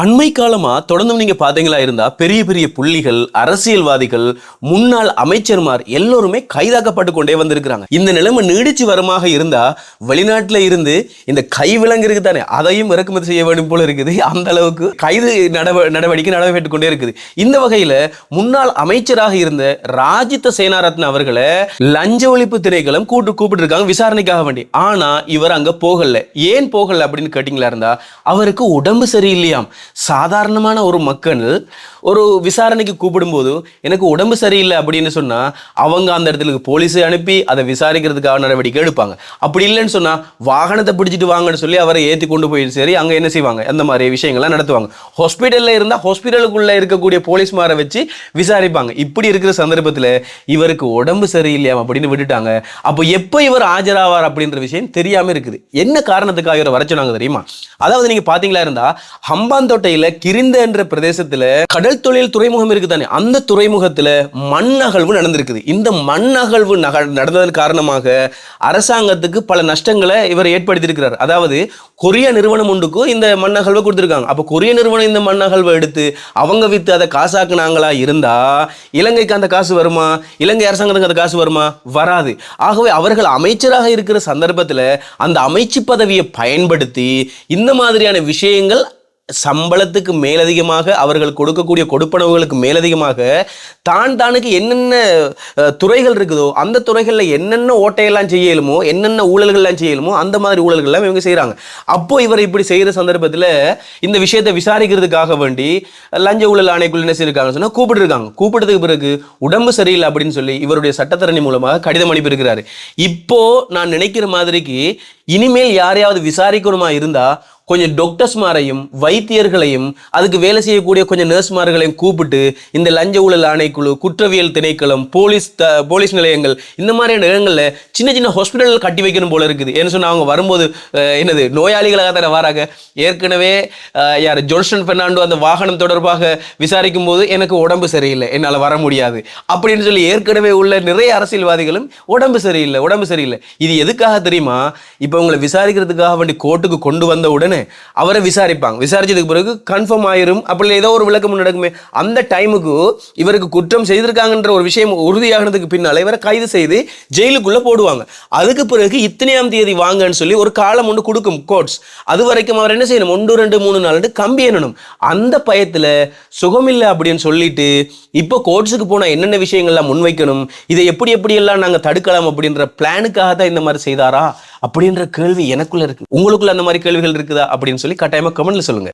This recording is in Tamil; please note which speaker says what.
Speaker 1: அண்மை காலமாக தொடர்ந்து நீங்கள் பார்த்தீங்களா இருந்தால் பெரிய பெரிய புள்ளிகள் அரசியல்வாதிகள் முன்னாள் அமைச்சர்மார் எல்லோருமே கைதாக்கப்பட்டு கொண்டே வந்திருக்கிறாங்க. இந்த நிலைமை நீடிச்சு வரமாக இருந்தால் வெளிநாட்டில் இருந்து இந்த கை விலங்கு தானே அதையும் இறக்குமதி செய்ய வேண்டும் போல இருக்குது. அந்த அளவுக்கு கைது நடவ நடவடிக்கை நடைபெற்று கொண்டே இருக்குது. இந்த வகையில் முன்னாள் அமைச்சராக இருந்த ராஜித்த சேனாரத்ன அவர்களை லஞ்ச ஒழிப்பு திணைக்களம் கூட்டு கூப்பிட்டுருக்காங்க விசாரணைக்காக வேண்டி. ஆனால் இவர் அங்கே போகலை. ஏன் போகலை அப்படின்னு கேட்டிங்களா இருந்தால் அவருக்கு உடம்பு சரியில்லையாம். சாதாரணமான ஒரு மக்கள் ஒரு விசாரணைக்கு கூப்பிடும்போது எனக்கு உடம்பு சரியில்லை அப்படின்னு சொன்னால் அவங்க அந்த இடத்துக்கு போலீஸை அனுப்பி அதை விசாரிக்கிறதுக்காக நடவடிக்கை எடுப்பாங்க. அப்படி இல்லைன்னு சொன்னால் வாகனத்தை பிடிச்சிட்டு வாங்கன்னு சொல்லி அவரை ஏற்றி கொண்டு போய் சரி அங்கே என்ன செய்வாங்க? அந்த மாதிரி விஷயங்கள்லாம் நடத்துவாங்க. ஹாஸ்பிட்டலில் இருந்தால் ஹாஸ்பிட்டலுக்குள்ளே இருக்கக்கூடிய போலீஸ்மாரை வச்சு விசாரிப்பாங்க. இப்படி இருக்கிற சந்தர்ப்பத்தில் இவருக்கு உடம்பு சரியில்லையாம் அப்படின்னு விட்டுட்டாங்க. அப்போ எப்போ இவர் ஆஜராவார் அப்படின்ற விஷயம் தெரியாமல் இருக்குது. என்ன காரணத்துக்காக இவரை வர சொன்னாங்க தெரியுமா? அதாவது நீங்கள் பார்த்தீங்களா இருந்தால் ஹம்பாந்த ஹம்பாந்தோட்டையில கிரிந்த என்ற பிரதேசத்துல கடல் தொழில் துறைமுகம் இருக்கு தானே அந்த துறைமுகத்துல மண் அகழ்வு நடந்திருக்குது. இந்த மண் அகழ்வு நடந்ததன் காரணமாக அரசாங்கத்துக்கு பல நஷ்டங்களை இவர் ஏற்படுத்தியிருக்கிறார். அதாவது கொரிய நிறுவனம் ஒன்றுக்கும் இந்த மண் அகழ்வை கொடுத்துருக்காங்க. அப்போ கொரிய நிறுவனம் இந்த மண் அகழ்வை எடுத்து அவங்க வித்து அதை காசாக்குனாங்களா இருந்தா இலங்கைக்கு அந்த காசு வருமா? இலங்கை அரசாங்கத்துக்கு அந்த காசு வருமா? வராது. ஆகவே அவர்கள் அமைச்சராக இருக்கிற சந்தர்ப்பத்தில் அந்த அமைச்சு பதவியை பயன்படுத்தி இந்த மாதிரியான விஷயங்கள் சம்பளத்துக்கு மேலதிகமாக அவர்கள் கொடுக்கக்கூடிய கொடுப்பனவுகளுக்கு மேலதிகமாக தான் தானுக்கு என்னென்ன துறைகள் இருக்குதோ அந்த துறைகளில் என்னென்ன ஓட்டையெல்லாம் செய்யலுமோ என்னென்ன ஊழல்கள்லாம் செய்யலுமோ அந்த மாதிரி ஊழல்கள்லாம் இவங்க செய்கிறாங்க அப்போ இவர் இப்படி செய்கிற சந்தர்ப்பத்தில் இந்த விஷயத்தை விசாரிக்கிறதுக்காக வேண்டி லஞ்ச ஊழல் ஆணைக்குள் என்ன செய்யிருக்காங்கன்னு சொன்னால் கூப்பிட்டுருக்காங்க. கூப்பிட்டதுக்கு பிறகு உடம்பு சரியில்லை அப்படின்னு சொல்லி இவருடைய சட்டத்தரணி மூலமாக கடிதம் அனுப்பியிருக்கிறாரு. இப்போ நான் நினைக்கிற மாதிரிக்கு இனிமேல் யாரையாவது விசாரிக்கணுமா இருந்தால் கொஞ்சம் டாக்டர்ஸ்மாரையும் வைத்தியர்களையும் அதுக்கு வேலை செய்யக்கூடிய கொஞ்சம் நர்ஸ்மார்களையும் கூப்பிட்டு இந்த லஞ்ச ஊழல் ஆணைக்குழு குற்றவியல் திணைக்களம் போலீஸ் த போலீஸ் நிலையங்கள் இந்த மாதிரியான இடங்களில் சின்ன சின்ன ஹாஸ்பிட்டல்கள் கட்டி வைக்கணும் போல இருக்குது. ஏன்னு சொன்னால் அவங்க வரும்போது என்னது நோயாளிகளாக தானே வராங்க. ஏற்கனவே யார் ஜொல்சன் பெர்னாண்டோ அந்த வாகனம் தொடர்பாக விசாரிக்கும் போது எனக்கு உடம்பு சரியில்லை என்னால் வர முடியாது. அப்படின்னு சொல்லி ஏற்கனவே உள்ள நிறைய அரசியல்வாதிகளும் உடம்பு சரியில்லை உடம்பு சரியில்லை. இது எதுக்காக தெரியுமா? இப்போ உங்களை விசாரிக்கிறதுக்காக வேண்டி கோர்ட்டுக்கு கொண்டு வந்த உடனே அவரை விசாரிப்பாங்க. விசாரிச்சதுக்கு பிறகு கன்ஃபார்ம் ஆயிரும். அப்படி ஏதோ ஒரு விளக்கம் நடக்குமே. அந்த டைமுக்கு இவருக்கு குற்றம் செய்திருக்காங்கன்ற ஒரு விஷயம் உறுதியானதுக்கு பின்னால் இவரை கைது செய்து ஜெயிலுக்குள்ள போடுவாங்க. அதுக்கு பிறகு இத்தனையாம் தேதி வாங்கன்னு சொல்லி ஒரு காலம் ஒன்று கொடுக்கும் கோர்ட்ஸ் அது வரைக்கும் அவர் என்ன செய்யணும்? ஒன்று ரெண்டு மூணு நாலு கம்பி எண்ணணும் அந்த பயத்துல சுகமில்லை அப்படின்னு சொல்லிட்டு இப்போ கோர்ட்ஸுக்கு போனா என்னென்ன விஷயங்கள்லாம் முன்வைக்கணும்? இதை எப்படி எப்படியெல்லாம் நாங்க தடுக்கலாம் அப்படின்ற பிளானுக்காக தான் இந்த மாதிரி செய்தாரா? அப்படின்ற கேள்வி எனக்குள்ள இருக்கு. உங்களுக்குள்ள அந்த மாதிரி கேள்விகள் இருக்குதா? அப்படின்னு சொல்லி கட்டாயமா கமெண்ட்ல சொல்லுங்க.